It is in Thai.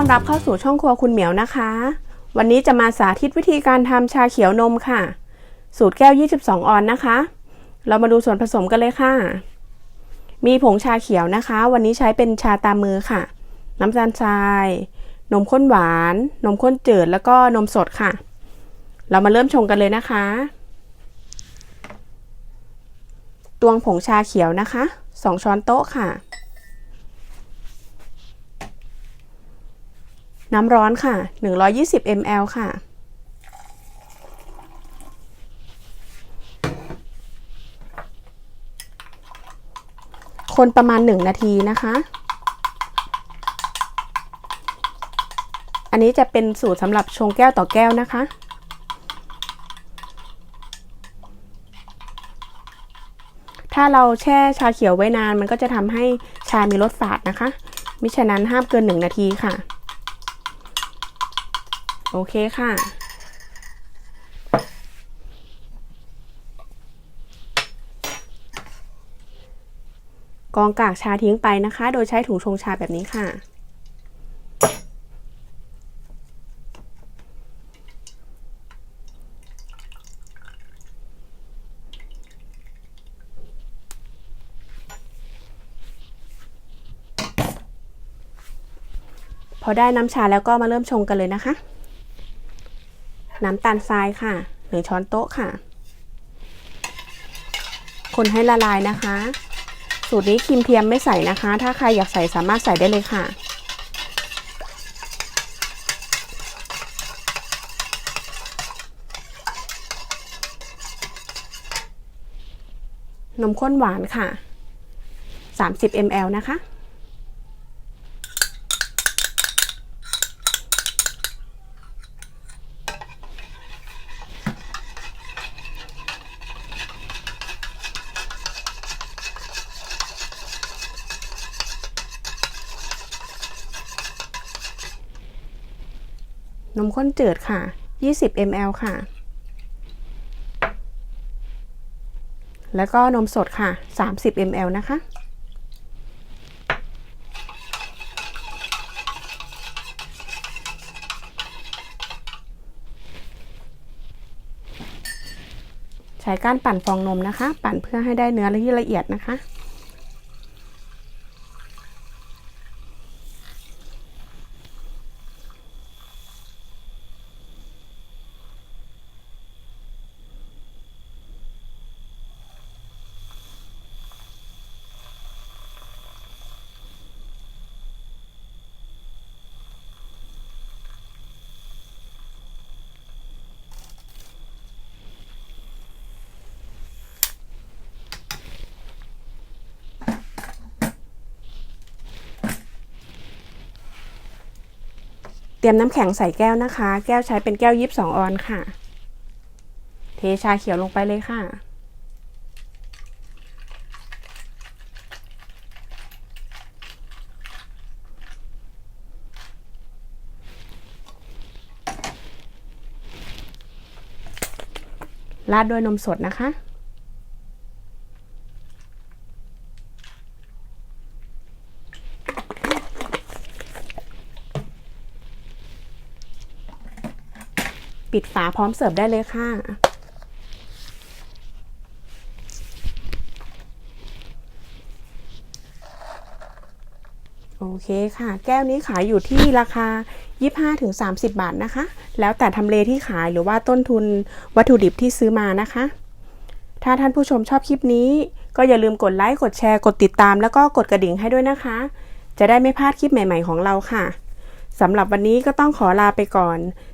อนรับเข้าสู่ช่องครัวคุณเหมียวนะคะ วันนี้จะมาสาธิตวิธีการทำชาเขียวนมค่ะ สูตรแก้ว 22 ออนนะคะ เรามาดูส่วนผสมกันเลยค่ะ มีผงชาเขียวนะคะ วันนี้ใช้เป็นชาตามมือค่ะ น้ำตาลทราย นมข้นหวาน นมข้นจืดแล้วก็นมสดค่ะ เรามาเริ่มชงกันเลยนะคะตวงผงชาเขียวนะคะ 2 ช้อนโต๊ะค่ะ น้ำร้อนค่ะ 120 ml ค่ะ คนประมาณ 1 นาทีนะคะ อันนี้จะเป็นสูตรสำหรับชงแก้วต่อแก้วนะคะถ้าเราแช่ชาเขียวไว้นานมันก็จะทำให้ชามีรสฝาดนะคะ มิฉะนั้นห้ามเกิน 1 นาทีค่ะ โอเคค่ะ กองกากชาทิ้งไปนะคะ โดยใช้ถุงชงชาแบบนี้ค่ะ พอได้น้ำชาแล้วก็มาเริ่มชงกันเลยนะคะ น้ำตาลทรายค่ะหนึ่งช้อนโต๊ะค่ะ คนให้ละลายนะคะ สูตรนี้ครีมเทียมไม่ใส่นะคะ ถ้าใครอยากใส่สามารถใส่ได้เลยค่ะ นมข้นหวานค่ะ 30 ml นะคะ นมข้นจืดค่ะ 20 ml ค่ะ แล้วก็นมสดค่ะ 30 ml นะคะ ใช้ก้านปั่นฟองนมนะคะ ปั่นเพื่อให้ได้เนื้อที่ละเอียดนะคะ เตรียมน้ำแข็งใส่แก้วนะคะ แก้วใช้เป็นแก้วยิบสองออนค่ะ เทชาเขียวลงไปเลยค่ะ ราดด้วยนมสดนะคะ ปิดฝาพร้อมเสิร์ฟได้เลยค่ะ โอเคค่ะ แก้วนี้ขายอยู่ที่ราคา 25-30 บาทนะคะ แล้วแต่ทำเลที่ขายหรือว่าต้นทุนวัตถุดิบที่ซื้อมานะคะ ถ้าท่านผู้ชมชอบคลิปนี้ ก็อย่าลืมกดไลค์ กดแชร์ กดติดตาม แล้วก็กดกระดิ่งให้ด้วยนะคะ จะได้ไม่พลาดคลิปใหม่ ๆ ของเราค่ะสำหรับวันนี้ก็ต้องขอลาไปก่อน